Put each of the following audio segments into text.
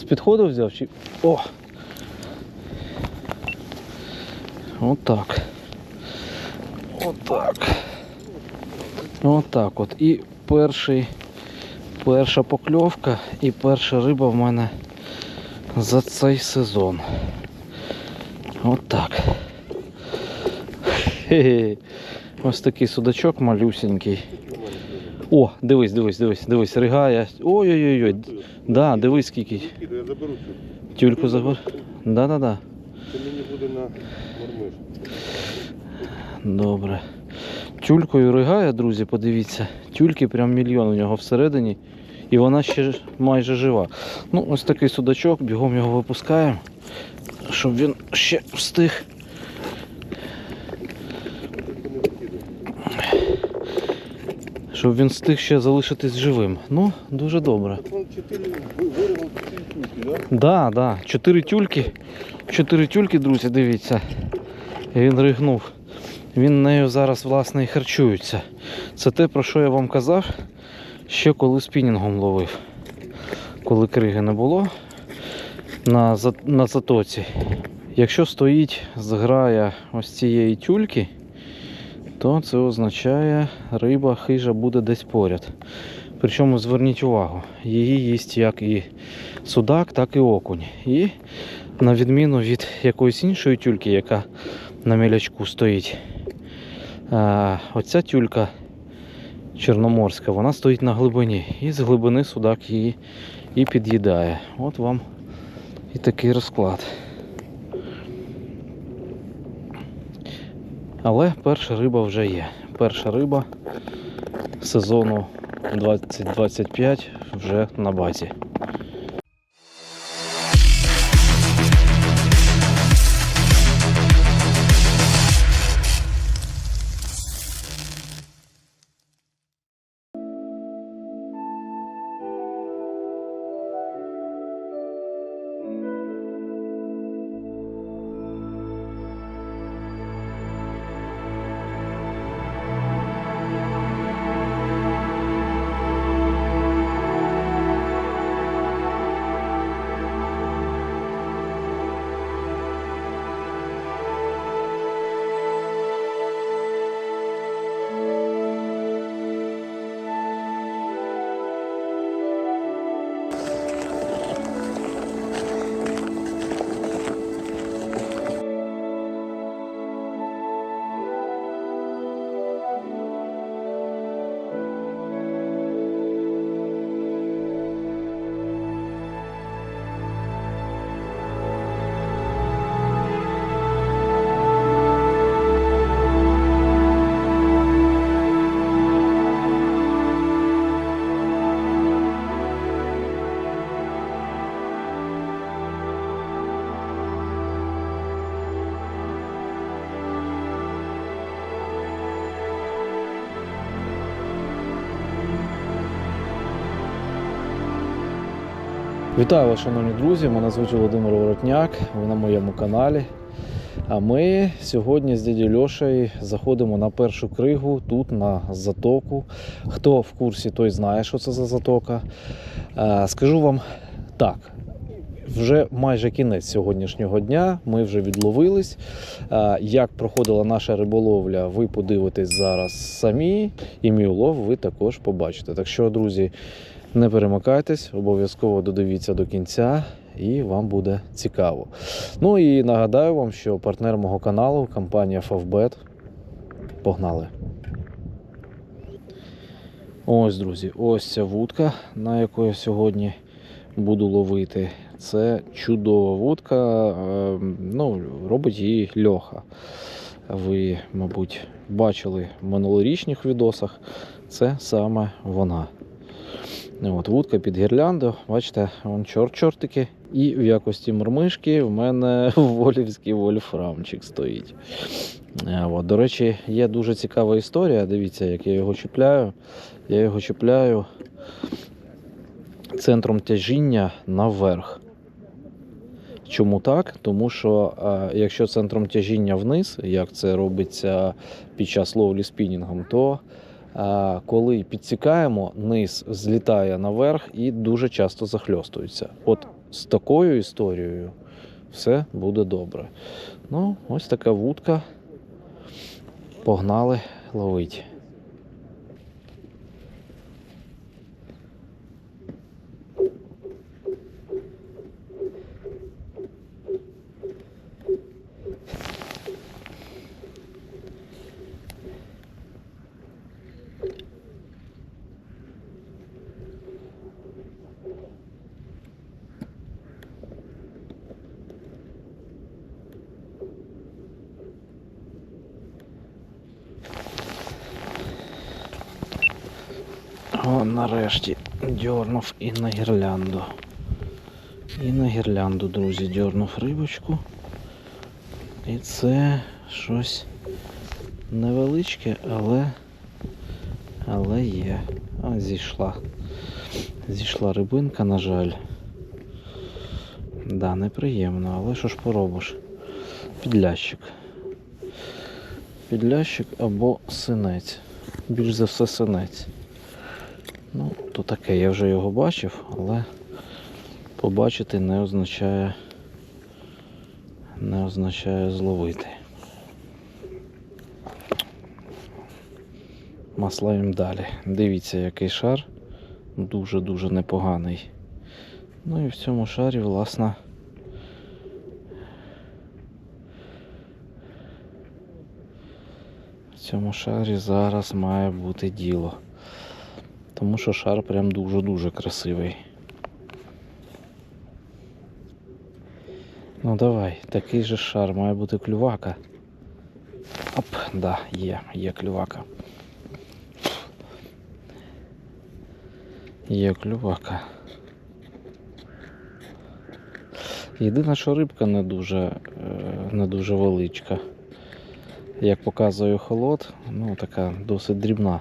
З підходу взяв чи. О! Отак. Отак. Отак от. І перший, перша покльовка і перша риба в мене за цей сезон. Отак. Хе-хе. Ось такий судачок малюсенький. О, дивись, дивись, дивись, дивись, ригає. Ой-ой-ой. Да, дивись скільки. Я заберу цю. Тюльку забор. Да-да-да. Це мені буде на мормиш. Добре. Тюлькою ригає, друзі, подивіться. Тюльки прям мільйон у нього всередині. І вона ще майже жива. Ну, ось такий судачок, бігом його випускаємо, щоб він ще встиг. Тільки не викидуй. Щоб він встиг ще залишитись живим. Ну, дуже добре. Да, да. Чотири тюльки. Чотири тюльки, друзі, дивіться. Він ригнув. Він нею зараз, власне, і харчується. Це те, про що я вам казав, ще коли спінінгом ловив. Коли криги не було на, на затоці. Якщо стоїть зграя ось цієї тюльки, то це означає, риба хижа буде десь поряд. Причому зверніть увагу, її їсть як і судак, так і окунь. І на відміну від якоїсь іншої тюльки, яка на мілячку стоїть, оця тюлька чорноморська, вона стоїть на глибині. І з глибини судак її і під'їдає. От вам і такий розклад. Але перша риба вже є. Перша риба сезону 2025 вже на базі. Вітаю вас, шановні друзі! Мене звуть Володимир Воротняк, ви на моєму каналі. А ми сьогодні з дядю Льошею заходимо на першу кригу тут на затоку. Хто в курсі, той знає, що це за затока. Скажу вам так. Вже майже кінець сьогоднішнього дня. Ми вже відловились. Як проходила наша риболовля, ви подивитесь зараз самі, і мій улов ви також побачите. Так що, друзі, не перемикайтесь, обов'язково додивіться до кінця, і вам буде цікаво. Ну і нагадаю вам, що партнер мого каналу компанія Favbet. Погнали! Ось, друзі, ось ця вудка, на яку я сьогодні буду ловити. Це чудова вудка. е, Ну, робить її Льоха. Ви, мабуть, бачили в минулорічних відосах. Це саме вона. От, вудка під гірлянду, бачите, вон чорт-чортики. І в якості мормишки в мене волівський вольфрамчик стоїть. Е, От, до речі, є дуже цікава історія. Дивіться, як я його чіпляю. Я його чіпляю центром тяжіння наверх. Чому так? Тому що е, якщо центром тяжіння вниз, як це робиться під час ловлі спінінгом, то коли підсікаємо, низ злітає наверх і дуже часто захльостується. От з такою історією все буде добре. Ну, ось така вудка. Погнали ловить. О, нарешті дьорнув і на гірлянду. І на гірлянду, друзі, дьорнув рибочку. І це щось невеличке, але, але є. А, зійшла. Зійшла рибинка, на жаль. Да, неприємно, але що ж поробиш? Підлящик. Підлящик або синець. Більш за все синець. Таке, я вже його бачив, але побачити не означає не означає зловити. Маслаємо далі. Дивіться, який шар. Дуже-дуже непоганий. Ну і в цьому шарі, власне, в цьому шарі зараз має бути діло. Тому що шар прям дуже-дуже красивий. Ну давай, такий же шар має бути клювака. Оп, да, є, є клювака. Є клювака. Єдине, що рибка не дуже, е, не дуже величка. Як показує холод, ну така досить дрібна.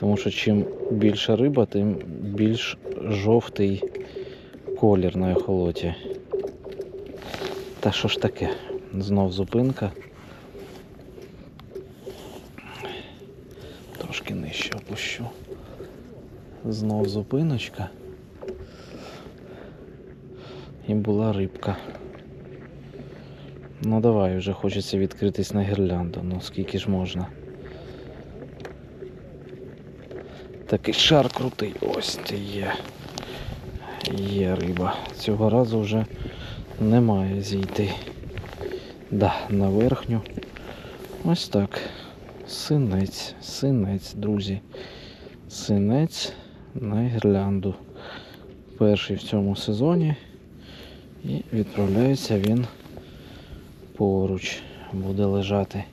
Тому що чим більша риба, тим більш жовтий колір на ехолоті. Та що ж таке? Знов зупинка. Трошки нижче опущу. Знов зупиночка. І була рибка. Ну давай, вже хочеться відкритись на гірлянду. Ну скільки ж можна. Такий шар крутий. Ось це є. Є риба. Цього разу вже немає зійти. Да, на верхню. Ось так. Синець, синець, друзі. Синець на гірлянду. Перший в цьому сезоні. І відправляється він поруч. Буде лежати.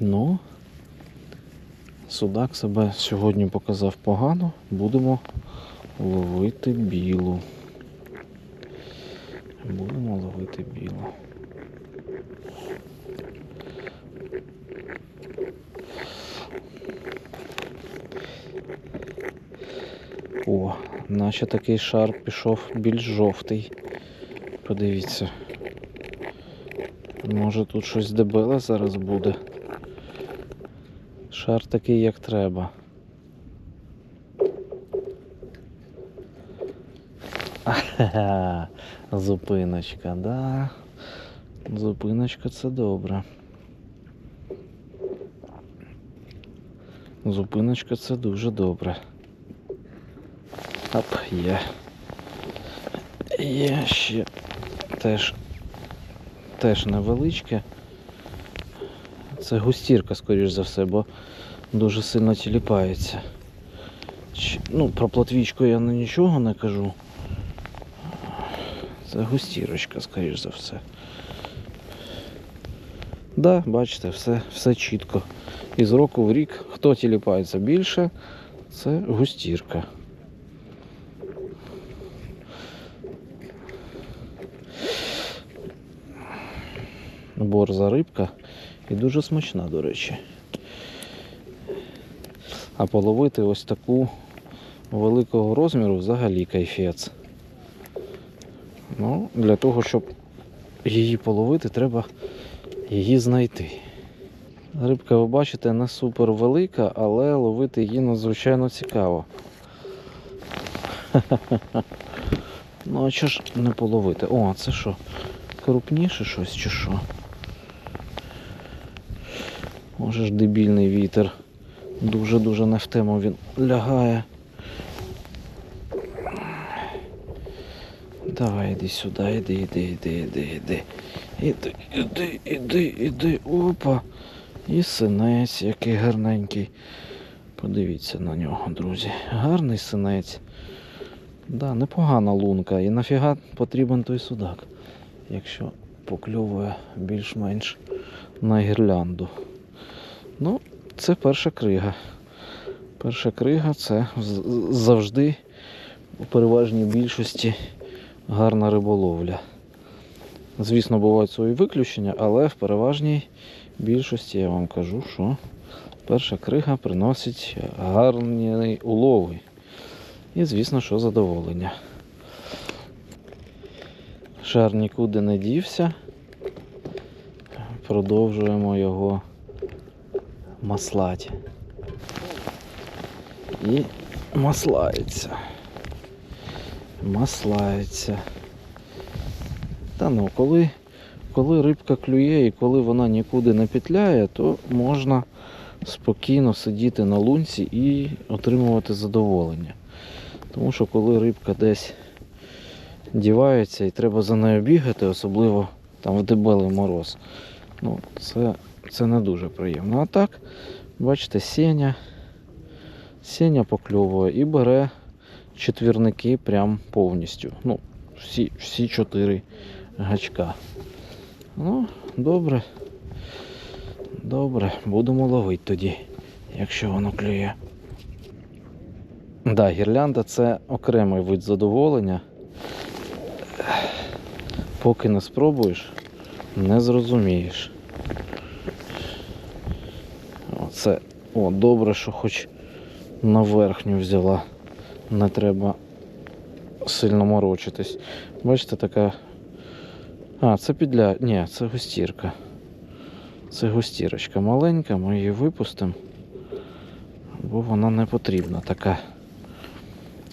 Ну, судак себе сьогодні показав погано. Будемо ловити білу. Будемо ловити білу. О, наче такий шар пішов більш жовтий. Подивіться. Може тут щось дебеле зараз буде. Шар такий, як треба. Аха, зупиночка, да. Зупиночка це добре. Зупиночка це дуже добре. Оп, є. Є ще теж, теж невеличке. Це густірка, скоріш за все, бо дуже сильно тіліпається. Ну, про платвічку я нічого не кажу. Це густірочка, скоріш за все. Да, бачите, все, все чітко. Із року в рік, хто тіліпається більше, це густірка. Борза рибка і дуже смачна, до речі. А половити ось таку великого розміру взагалі кайфець. Ну, для того, щоб її половити, треба її знайти. Рибка, ви бачите, не супер велика, але ловити її надзвичайно цікаво. Ну, а чого ж не половити? О, це що? Крупніше щось чи що? Може ж дебільний вітер. Дуже-дуже не в тему він лягає. Давай іди сюди, іди, іди, іди, іди, іди. Іди, іди, іди, іди. Опа. І синець, який гарненький. Подивіться на нього, друзі. Гарний синець. Да, непогана лунка. І нафіга потрібен той судак, якщо покльовує більш-менш на гірлянду. Ну, це перша крига. Перша крига це завжди у переважній більшості гарна риболовля. Звісно, бувають свої виключення, але в переважній більшості я вам кажу, що перша крига приносить гарні улови. І, звісно, що задоволення. Шар нікуди не дівся. Продовжуємо його маслати. І маслається. Маслається. Та ну, коли, коли рибка клює і коли вона нікуди не петляє, то можна спокійно сидіти на лунці і отримувати задоволення. Тому що коли рибка десь дівається і треба за нею бігати, особливо там в дебелий мороз, ну, це, це не дуже приємно. А так, бачите, сеня, сеня покльовує і бере четвірники прям повністю. Ну, всі, всі чотири гачка. Ну, добре. Добре, будемо ловити тоді, якщо воно клює. Да, гірлянда це окремий вид задоволення. Поки не спробуєш, не зрозумієш. Оце, о, добре, що хоч на верхню взяла. Не треба сильно морочитись. Бачите, така. А, це підля. Ні, це густірка. Це густірочка маленька, ми її випустимо, бо вона не потрібна така.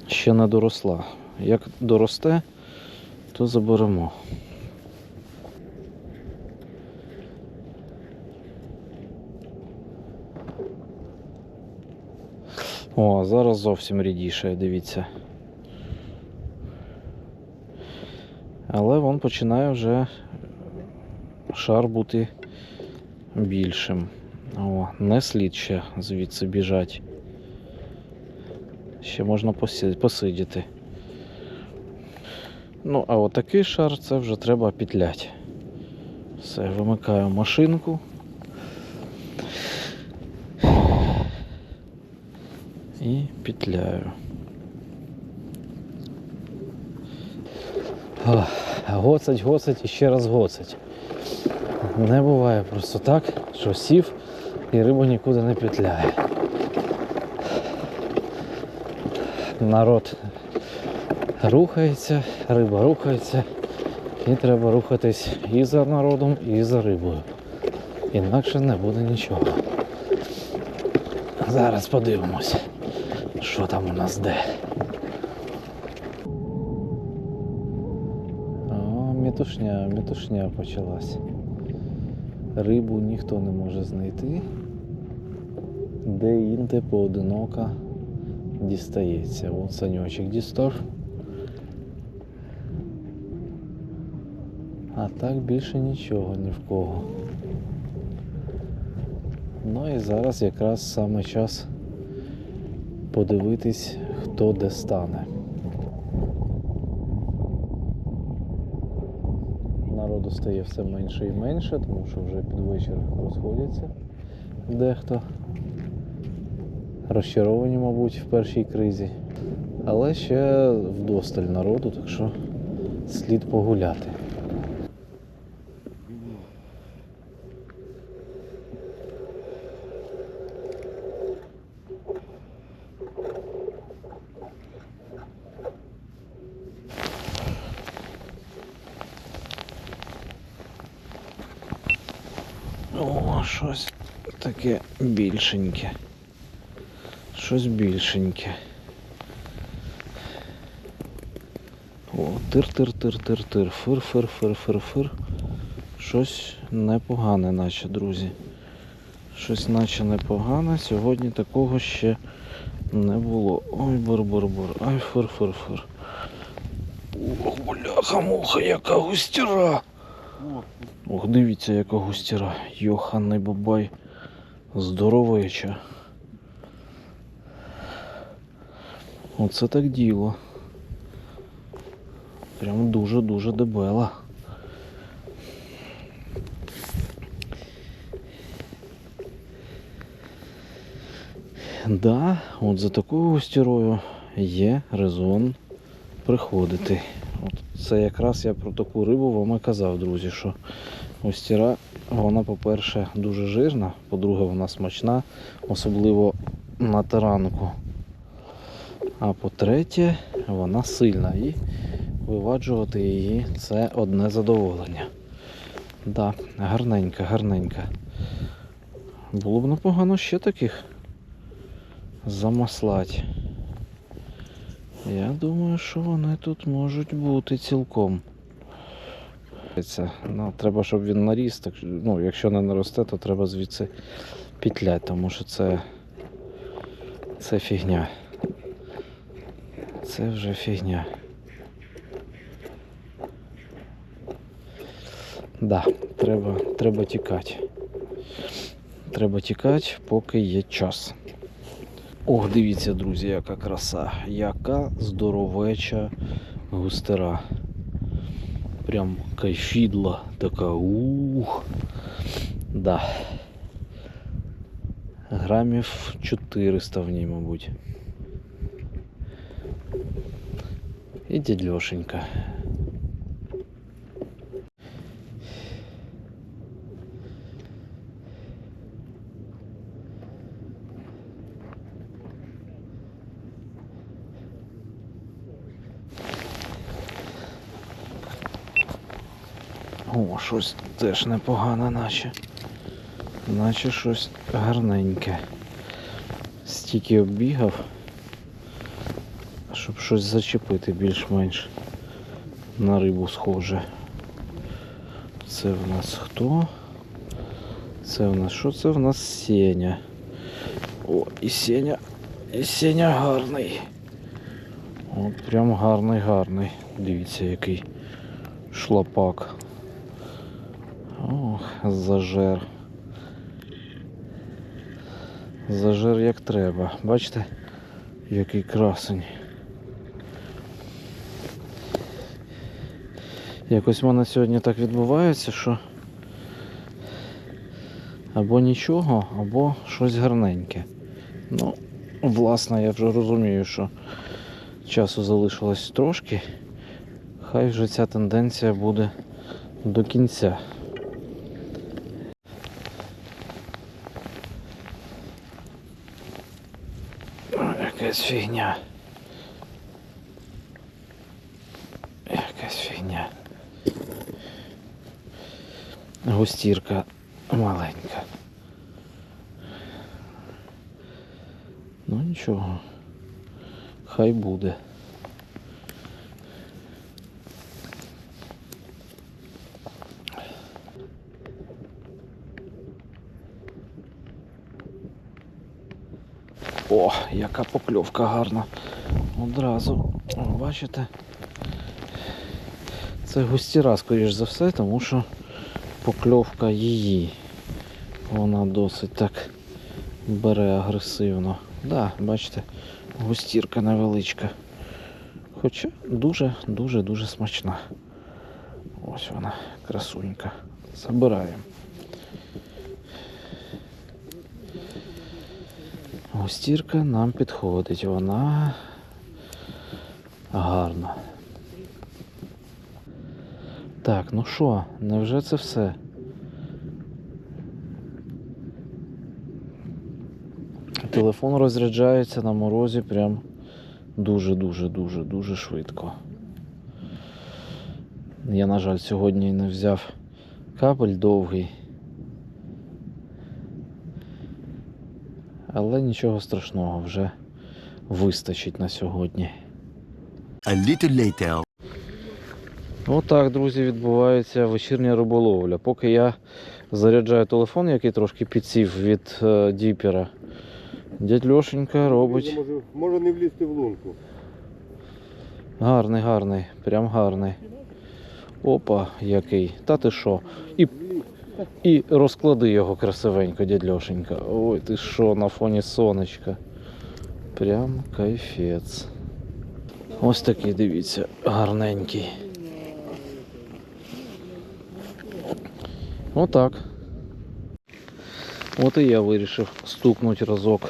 Ще не доросла. Як доросте, то заберемо. О, зараз зовсім рідіше, дивіться. Але він починає вже шар бути більшим. О, не слід ще звідси біжать. Ще можна посидіти. Ну, а отакий шар це вже треба петлять. Все, вимикаю машинку. І петляю. Ох, Гоцать, гоцать і ще раз гоцать. Не буває просто так, що сів і риба нікуди не петляє. Народ рухається, риба рухається, і треба рухатись і за народом, і за рибою. Інакше не буде нічого. Зараз подивимось, що там у нас де. О, мітушня, мітушня почалась. Рибу ніхто не може знайти. Де інде поодинока дістається. От саньочок дістав. А так більше нічого ні в кого. Ну і зараз якраз саме час подивитись, хто де стане. Народу стає все менше і менше, тому що вже під вечір розходяться дехто. Розчаровані, мабуть, в першій кризі. Але ще вдосталь народу, так що слід погуляти. О, щось таке більшеньке. Щось більшеньке. О, тир-тир-тир-тир-тир. Фир-фир-фир-фир-фир. Щось непогане, наче, друзі. Щось наче непогане. Сьогодні такого ще не було. Ой, бур-бур-бур. Ай, фир-фир-фир. Ох, бляха-муха, яка густіра. Ох, дивіться, яка густіра. Йоханний бабай. Здоровеча. Оце так діло. Прям дуже-дуже дебела. Да, от за такою густірою є резон приходити. От це якраз я про таку рибу вам і казав, друзі, що густіра, вона, по-перше, дуже жирна, по-друге, вона смачна, особливо на таранку. А по-третє, вона сильна і виваджувати її це одне задоволення. Да, гарненька, гарненька. Було б непогано ще таких замаслати. Я думаю, що вони тут можуть бути цілком. Ну, треба, щоб він наріс. Так, ну, якщо не наросте, то треба звідси пітлять, тому що це, це фігня. Це вже фігня. Да, треба, треба тікати. Треба тікати, поки є час. Ох, дивіться, друзі, яка краса, яка здоровеча густера. Прям кайфідла така. Ух. Да. Грамів 400 в ній, мабуть. І дядь Щось теж непогане, наче. Наче щось гарненьке. Стільки оббігав, щоб щось зачепити більш-менш на рибу схоже. Це в нас хто? Це в нас що це в нас Сеня? О, і Сеня. І Сеня гарний. От прям гарний, гарний. Дивіться, який шлапак. Зажер. Зажер як треба. Бачите, який красень. Якось в мене сьогодні так відбувається, що або нічого, або щось гарненьке. Ну, власне, я вже розумію, що часу залишилось трошки. Хай вже ця тенденція буде до кінця. Ой, Якась фігня. Якась фігня. Густірка маленька. Ну нічого. Хай буде. О, яка покльовка гарна. Одразу, бачите? Це густіра, скоріш за все, тому що покльовка її. Вона досить так бере агресивно. Да, бачите, густірка невеличка. Хоча дуже-дуже дуже смачна. Ось вона, красунька. Забираємо. Густірка нам підходить, вона гарна. Так, ну що, невже це все? Телефон розряджається на морозі прям дуже-дуже дуже дуже швидко. Я, на жаль, сьогодні не взяв кабель довгий. Але нічого страшного, вже вистачить на сьогодні. A little later. Отак, друзі, відбувається вечірня риболовля. Поки я заряджаю телефон, який трошки підсів від е, діпера, дядь Льошенька робить. Може, може не влізти в лунку. Гарний, гарний, прям гарний. Опа, який. Та ти що? І, і розклади його красивенько, дядь Льошенька. Ой, ти що, на фоні сонечка. Прям кайфець. Ось такий, дивіться, гарненький. Отак. От і я вирішив стукнути разок.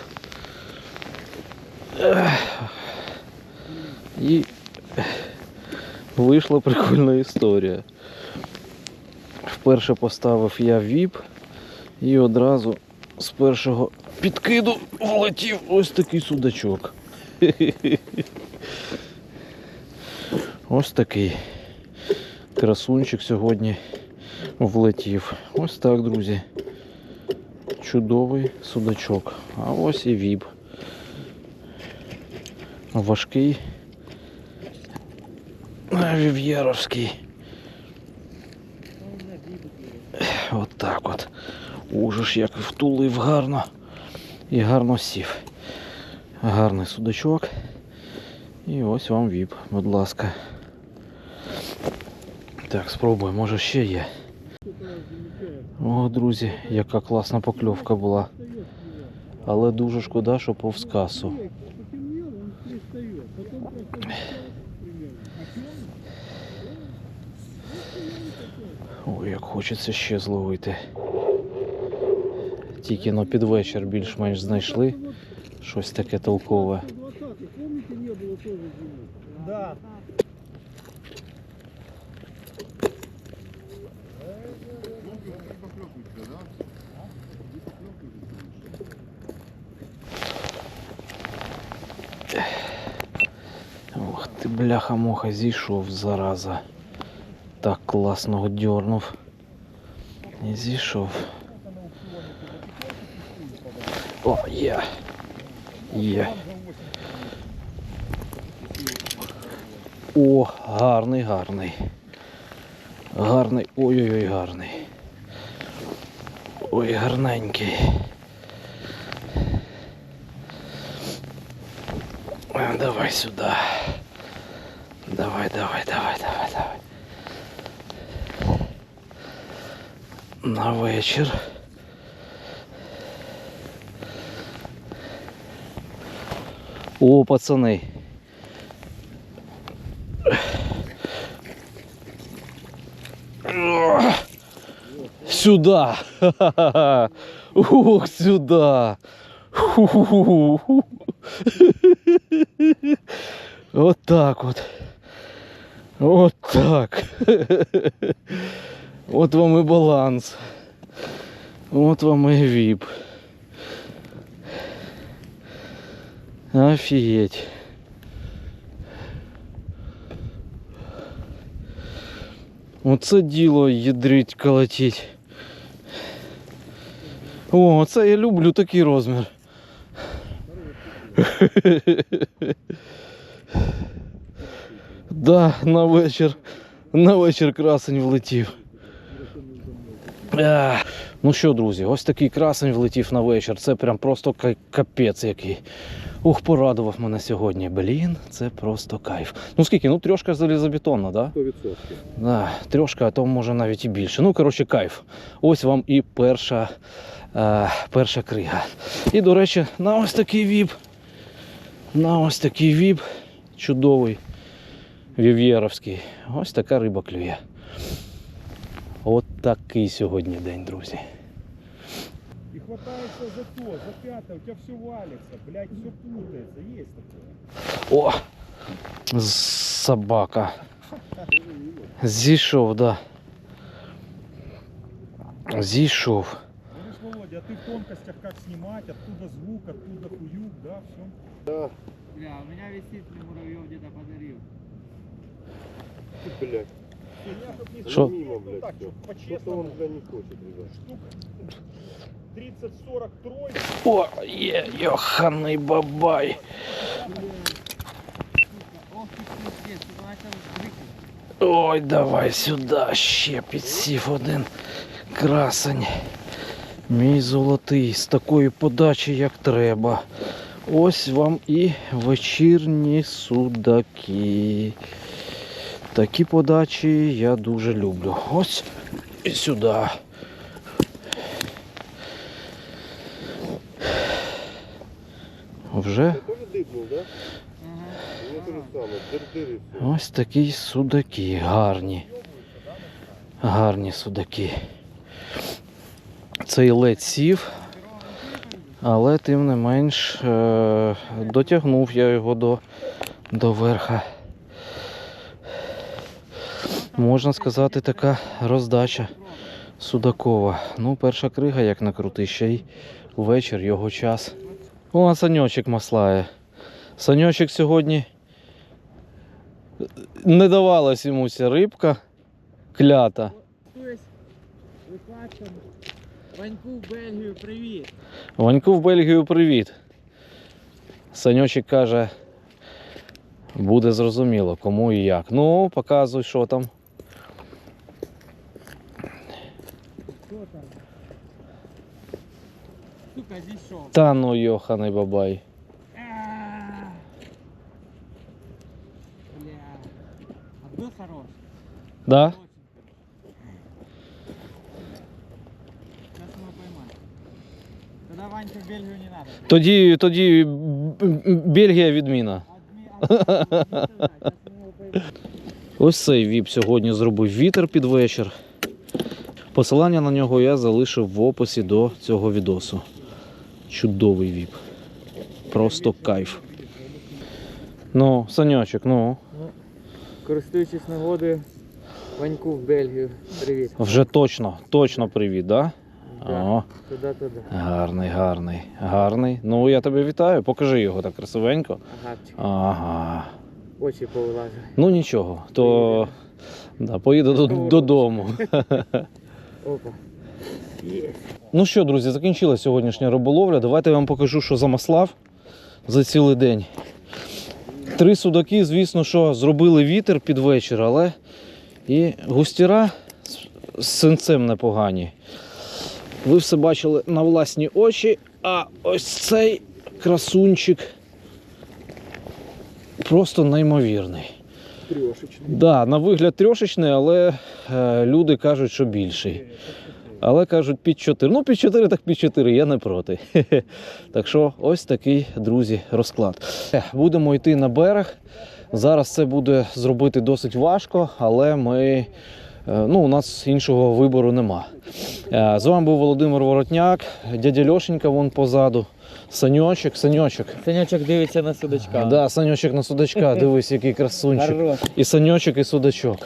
І вийшла прикольна історія. Вперше поставив я віп і одразу з першого підкиду влетів ось такий судачок. Ось такий красунчик сьогодні влетів. Ось так, друзі. Чудовий судачок. А ось і віп. Важкий. Вів'єровський. От так от. Ужас, як втулив гарно. І гарно сів. Гарний судачок. І ось вам віп, будь ласка. Так, спробуємо, може ще є. О, друзі, яка класна покльовка була. Але дуже шкода, що повз касу. Ой, як хочеться ще зловити. Тільки на під вечір більш-менш знайшли щось таке толкове. Ох ти бляха-муха, зійшов зараза. Так класно дьорнув. Не зійшов. О, є. Є. О, гарний, гарний. Гарний. Ой-ой-ой, гарний. Ой, гарненький. Давай сюда. Давай, давай, давай, давай, давай. На вечір. О, пацани. Сюда. Ух, сюда. Вот так вот. Вот так. Вот вам и баланс. Вот вам и вип. Офигеть. Оце діло ядрить колотіть. О, оце я люблю такий розмір. Да, на вечір. На вечір красень влетів. Ну що, друзі, ось такий красень влетів на вечір. Це прям просто капець який. Ух, порадував мене сьогодні. Блін, це просто кайф. Ну скільки? Ну трьошка залізобетонна, да? 100%. Да, трьошка, а то може навіть і більше. Ну, коротше, кайф. Ось вам і перша, е, перша крига. І, до речі, на ось такий віп. На ось такий віп. Чудовий. Вів'єровський. Ось така риба клює. От такий сьогодні день, друзі. И хватается за то, за пятое, у тебя все валится, блядь, все путается, есть такое. О! з- Собака. Зійшов, да. Зійшов. Говоришь, Володя, а ты в тонкостях как снимать, откуда звук, откуда хуюк, да, все. Бля, у меня висит мне муравьев где-то подарил. Ти, блядь. Що? Мимо, блядь, так, всё. чтоб Что-то он, по-честному. блядь, не хочет, ребят. Штук 30-40 тройки. О, є, йоханий бабай. Ох, ты пиздец, тут начал дрыхать. Ой, давай сюди, ще підсів один красень. Мій золотий, з такої подачі, як треба. Ось вам і вечірні судаки. Такі подачі я дуже люблю. Ось і сюди. Вже. Ось такі судаки гарні. Гарні судаки. Цей ледь сів, але тим не менш е- дотягнув я його до, до верха. Можна сказати, така роздача Судакова. Ну, перша крига, як накрути, ще й вечір, його час. О, саньочок маслає. Саньочок сьогодні не давалась йому ця рибка клята. Ваньку в Бельгію, привіт. Ваньку в Бельгію привіт. Саньочек каже, буде зрозуміло, кому і як. Ну, показуй, що там. Що там? Сука, зійшов. Та ну йоханий бабай. А. Бля. А был хорош. Да? Очень. Сейчас мы поймаем. Тогда Ванька в Бельгию не надо. Тоді, тоді Б- Б- Бельгія відміна. Адми- адми- Сейчас мы его поймаем. Ось цей віп сьогодні зробив вітер під вечір. Посилання на нього я залишив в описі до цього відосу. Чудовий віп. Просто кайф. Ну, Саньочок, ну, Користуючись нагодою, Ваньку в Бельгію. Привіт. вже точно, точно привіт, да? О, Туди, туди. гарний, гарний, гарний. Ну, я тебе вітаю, покажи його так красивенько. Агапчик. Ага. Очі повилазили. Ну нічого, то да, поїду додому. Опа. Ну що, друзі, закінчилася сьогоднішня риболовля. Давайте я вам покажу, що замаслав за цілий день. Три судаки, звісно, що зробили вітер під вечір, але і густіра з- з синцем непогані. Ви все бачили на власні очі, а ось цей красунчик просто неймовірний. Трьошечний. Да, на вигляд трьошечний, але е, люди кажуть, що більший. Але кажуть під 4. Ну, під 4, так під 4, я не проти. Так що ось такий, друзі, розклад. Е, Будемо йти на берег. Зараз це буде зробити досить важко, але ми. е, Ну, у нас іншого вибору нема. Е, З вами був Володимир Воротняк, дядя Льошенька вон позаду. Саньочок, Саньочок. Санячок дивиться на судачка. Да, Саньочок на судачка, дивись, який красунчик. І саньочок, і судачок.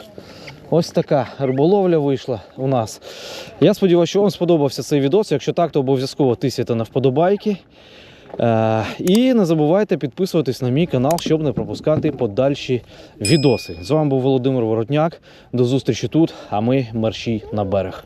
Ось така риболовля вийшла у нас. Я сподіваюся, що вам сподобався цей відос. Якщо так, то обов'язково тисяйте на вподобайки. Е, і не забувайте підписуватись на мій канал, щоб не пропускати подальші відоси. З вами був Володимир Воротняк. До зустрічі тут, а ми мерщій на берег.